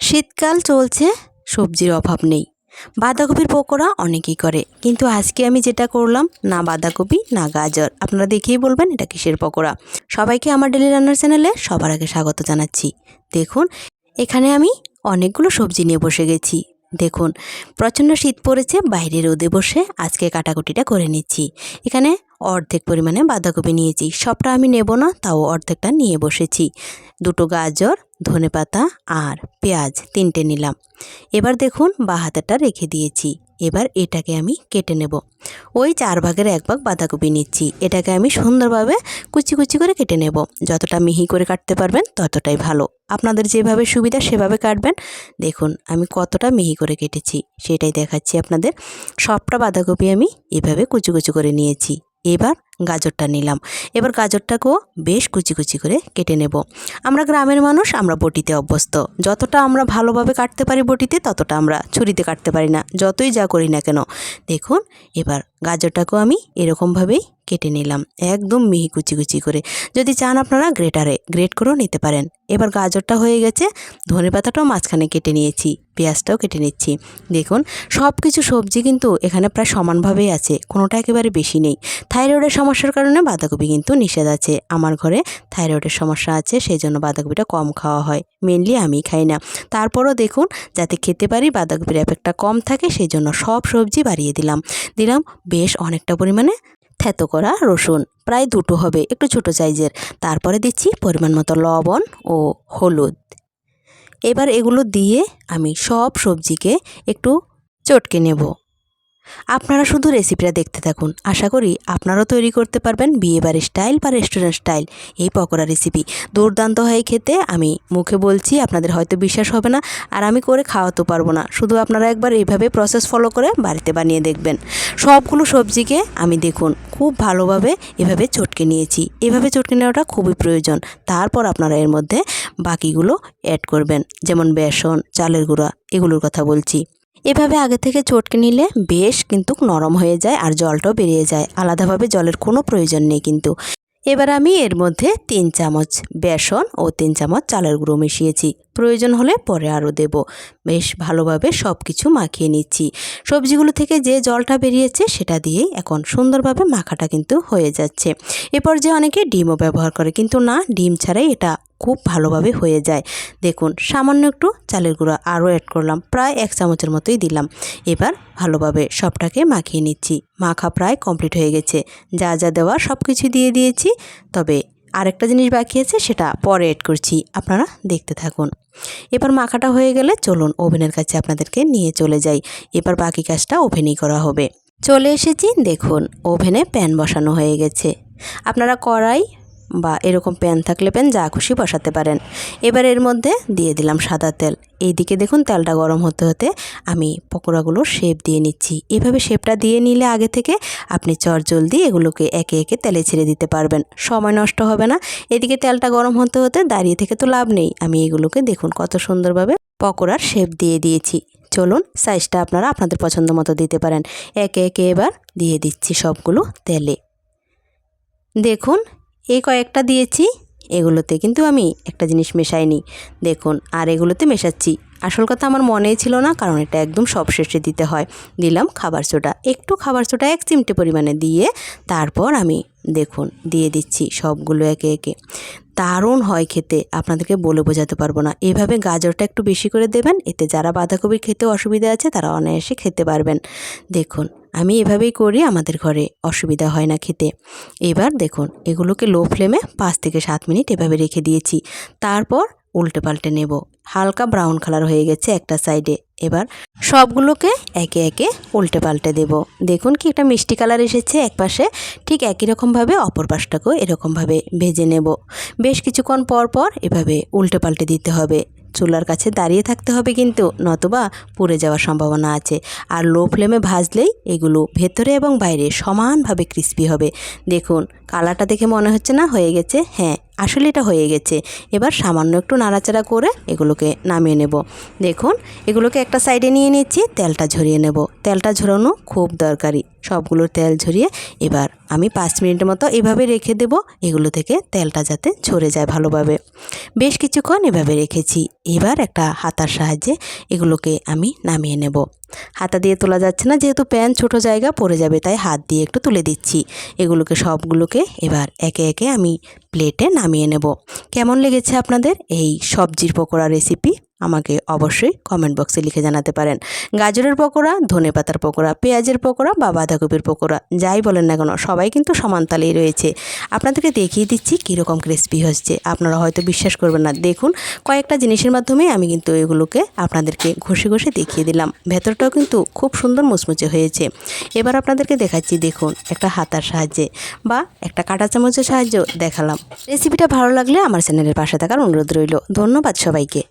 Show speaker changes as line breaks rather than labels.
শীতকাল চলছে, সবজির অভাব নেই। বাঁধাকপির পকোড়া অনেকেই করে, কিন্তু আজকে আমি যেটা করলাম, না বাঁধাকপি, না গাজর। আপনারা দেখেই বলবেন এটা কিসের পকোড়া। সবাইকে আমার ডেলি রান্নার চ্যানেলে সবার আগে স্বাগত জানাচ্ছি। দেখুন, এখানে আমি অনেকগুলো সবজি নিয়ে বসে গেছি। দেখুন, প্রচণ্ড শীত পড়েছে, বাইরে রোদে বসে আজকে কাটাকুটিটা করে নিচ্ছি। এখানে অর্ধেক পরিমাণে বাঁধাকপি নিয়েছি। সবটা আমি নেব না, তাও অর্ধেকটা নিয়ে বসেছি। দুটো গাজর ধনেপাতা আর পেঁয়াজ তিনটে নিলাম। এবার দেখুন বা হাতেরটা রেখে দিয়েছি। এবার এটাকে আমি কেটে নেব। ওই চার ভাগের এক ভাগ বাঁধাকপি নিচ্ছি। এটাকে আমি সুন্দরভাবে কুচি কুচি করে কেটে নেব। যতটা মিহি করে কাটতে পারবেন ততটাই ভালো। আপনাদের যেভাবে সুবিধা সেভাবে কাটবেন। দেখুন আমি কতটা মিহি করে কেটেছি। সেটাই দেখাচ্ছি আপনাদের। সবটা বাঁধাকপি আমি এভাবে কুচি কুচি করে নিয়েছি। এবার গাজরটা নিলাম। এবার গাজরটাকেও বেশ কুচি কুচি করে কেটে নেব। আমরা গ্রামের মানুষ, আমরা বটিতে অভ্যস্ত। যতটা আমরা ভালোভাবে কাটতে পারি বটিতে, ততটা আমরা ছুরিতে কাটতে পারি না। যতই যা করি না কেন। দেখুন, এবার গাজরটাকেও আমি এরকমভাবেই কেটে নিলাম। একদম মিহি কুচি কুচি করে। যদি চান আপনারা গ্রেটারে, গ্রেট করেও নিতে পারেন। এবার গাজরটা হয়ে গেছে, ধনে পাতাটাও মাঝখানে কেটে নিয়েছি, পেঁয়াজটাও কেটে নিচ্ছি। দেখুন সব কিছু সবজি কিন্তু এখানে প্রায় সমানভাবেই আছে, কোনোটা একেবারে বেশি নেই। থাইরয়েডের সমস্যার কারণে বাঁধাকপি কিন্তু নিষেধ আছে। আমার ঘরে থাইরয়েডের সমস্যা আছে সেই জন্য বাঁধাকপিটা কম খাওয়া হয়। মেনলি আমি খাই না। তারপরও দেখুন, যাতে খেতে পারি, বাঁধাকপির এফেক্টটা কম থাকে সেই জন্য সব সবজি বাড়িয়ে দিলাম। দিলাম বেশ অনেকটা পরিমাণে থেতো করা রসুন, প্রায় দুটো হবে, একটু ছোটো সাইজের। তারপরে দিচ্ছি পরিমাণ মতো লবণ ও হলুদ। এবার এগুলো দিয়ে আমি সব সবজিকে একটু চটকে নেব। আপনারা শুধু রেসিপিটা দেখতে থাকুন। আশা করি আপনারাও তৈরি করতে পারবেন বিয়েবাড়ির স্টাইল বা রেস্টুরেন্ট স্টাইল। এই পকোড়া রেসিপি। দুর্দান্ত হয় খেতে, আমি মুখে বলছি, আপনাদের হয়তো বিশ্বাস হবে না, আর আমি করে খাওয়াতে পারব না। শুধু আপনারা একবার এইভাবে প্রসেস ফলো করে বাড়িতে বানিয়ে দেখবেন। সবগুলো সবজিকে আমি দেখুন, খুব ভালোভাবে এভাবে চটকে নিয়েছি। এভাবে চটকে নেওয়াটা খুবই প্রয়োজন। তারপর আপনারা এর মধ্যে বাকিগুলো অ্যাড করবেন। যেমন বেসন, চালের গুঁড়া, এগুলোর কথা বলছি। এভাবে আগে থেকে চটকে নিলে বেশ কিন্তু নরম হয়ে যায় আর জলটাও বেরিয়ে যায়। আলাদাভাবে জলের কোনো প্রয়োজন নেই কিন্তু। এবার আমি এর মধ্যে তিন চামচ বেসন ও তিন চামচ চালের গুঁড়ো মিশিয়েছি। প্রয়োজন হলে পরে আরও দেব। বেশ ভালোভাবে সব কিছু মাখিয়ে নিচ্ছি। সবজিগুলো থেকে যে জলটা বেরিয়েছে সেটা দিয়েই এখন সুন্দরভাবে মাখাটা কিন্তু হয়ে যাচ্ছে। এরপর যে অনেকে ডিমও ব্যবহার করে কিন্তু না, ডিম ছাড়াই এটা খুব ভালোভাবে হয়ে যায়। দেখুন, সামান্য একটু চালের গুঁড়ো আরও অ্যাড করলাম, প্রায় এক চামচের মতোই দিলাম। এবার ভালোভাবে সবটাকে মাখিয়ে নিচ্ছি। মাখা প্রায় কমপ্লিট হয়ে গেছে। যা যা দেওয়া সব কিছু দিয়ে দিয়েছি। তবে আরেকটা জিনিস বাকি আছে, সেটা পরে অ্যাড করছি। আপনারা দেখতে থাকুন। এবার মাখাটা হয়ে গেলে চলুন ওভেনের কাছে আপনাদেরকে নিয়ে চলে যাই। এবার বাকি কাজটা ওভেনেই করা হবে। চলে এসেছি, দেখুন, ওভেনে প্যান বসানো হয়ে গেছে। আপনারা কড়াই বা এরকম প্যান থাকলে প্যান যা খুশি বসাতে পারেন। এবার এর মধ্যে দিয়ে দিলাম সাদা তেল। এইদিকে দেখুন তেলটা গরম হতে হতে আমি পকোড়াগুলো শেপ দিয়ে নিচ্ছি। এভাবে শেপটা দিয়ে নিলে আগে থেকে আপনি চট জলদি এগুলোকে একে একে তেলে ছেড়ে দিতে পারবেন। সময় নষ্ট হবে না। এদিকে তেলটা গরম হতে হতে দাঁড়িয়ে থেকে তো লাভ নেই। আমি এগুলোকে দেখুন কত সুন্দরভাবে পকোড়ার শেপ দিয়ে দিয়েছি। চলুন সাইজটা আপনারা আপনাদের পছন্দ মতো দিতে পারেন। একে একে এবার দিয়ে দিচ্ছি সবগুলো তেলে। দেখুন এই কয়েকটা দিয়েছি এগুলোতে কিন্তু আমি একটা জিনিস মেশাইনি। দেখুন আর এগুলোতে মেশাচ্ছি। আসল কথা আমার মনেই ছিল না, কারণ এটা একদম সব শেষে দিতে হয়। দিলাম খাবার সোডা। একটু খাবার সোডা এক চিমটে পরিমাণে দিয়ে তারপর আমি দেখুন, দিয়ে দিচ্ছি সবগুলো একে একে। দারুণ হয় খেতে, আপনাদেরকে বলে বোঝাতে পারব না। এভাবে গাজরটা একটু বেশি করে দেবেন, এতে যারা বাঁধাকপির খেতে অসুবিধা আছে, তারা অনায়াসে খেতে পারবেন। দেখুন, আমি এভাবেই করি, আমাদের ঘরে অসুবিধা হয় না খেতে। এবার দেখুন, এগুলোকে লো ফ্লেমে পাঁচ থেকে সাত মিনিট এভাবে রেখে দিয়েছি। তারপর উল্টে পাল্টে নেব। হালকা ব্রাউন কালার হয়ে গেছে একটা সাইডে এবার সবগুলোকে একে একে উল্টে পাল্টে দেব। দেখুন কি একটা মিষ্টি কালার এসেছে এক পাশে ঠিক একই রকমভাবে অপর পাশটাকেও এরকমভাবে ভেজে নেব। বেশ কিছুক্ষণ পর পর এভাবে উল্টে পাল্টে দিতে হবে। চুলার কাছে দাঁড়িয়ে থাকতে হবে কিন্তু, নতুবা পুড়ে যাওয়ার সম্ভাবনা আছে। আর লো ফ্লেমে ভাজলেই এগুলো ভেতরে এবং বাইরে সমানভাবে ক্রিস্পি হবে। দেখুন কালারটা দেখে মনে হচ্ছে না? হয়ে গেছে? হ্যাঁ আসলে এটা হয়ে গেছে। এবার সামান্য একটু নাড়াচাড়া করে এগুলোকে নামিয়ে নেব। দেখুন, এগুলোকে একটা সাইডে নিয়ে নিচ্ছি, তেলটা ঝরিয়ে নেব। তেলটা ঝরানো খুব দরকারি। সবগুলোর তেল ঝরিয়ে এবার আমি পাঁচ মিনিটের মতো এভাবে রেখে দেব। এগুলো থেকে তেলটা যাতে ঝরে যায় ভালোভাবে। বেশ কিছুক্ষণ এভাবে রেখেছি। এবার একটা হাতার সাহায্যে এগুলোকে আমি নামিয়ে নেব। হাতা দিয়ে তোলা যাচ্ছে না, যেহেতু প্যান ছোট জায়গা, পড়ে যাবে, তাই হাত দিয়ে একটু তুলে দিচ্ছি। এগুলোকে সবগুলোকে এবার একে একে আমি প্লেটে নামিয়ে নেব। কেমন লেগেছে আপনাদের এই সবজির পকোড়া রেসিপি আমাকে অবশ্যই কমেন্ট বক্সে লিখে জানাতে পারেন। গাজরের পকোড়া, ধনে পাতার পকোড়া, পেঁয়াজের পকোড়া বা বাঁধাকপির পকোড়া, যাই বলেন না কেন, সবাই কিন্তু সমান তালেই রয়েছে। আপনাদেরকে দেখিয়ে দিচ্ছি কীরকম ক্রিস্পি হচ্ছে। আপনারা হয়তো বিশ্বাস করবেন না। দেখুন, কয়েকটা জিনিসের মাধ্যমে আমি কিন্তু এগুলোকে আপনাদেরকে ঘষে ঘষে দেখিয়ে দিলাম। ভেতরটাও কিন্তু খুব সুন্দর মুচমুচে হয়েছে। এবার আপনাদেরকে দেখাচ্ছি, দেখুন, একটা হাতার সাহায্যে বা একটা কাঁটা চামচের সাহায্যে দেখালাম। রেসিপিটা ভালো লাগলে আমার চ্যানেলের পাশে থাকার অনুরোধ রইল। ধন্যবাদ সবাইকে।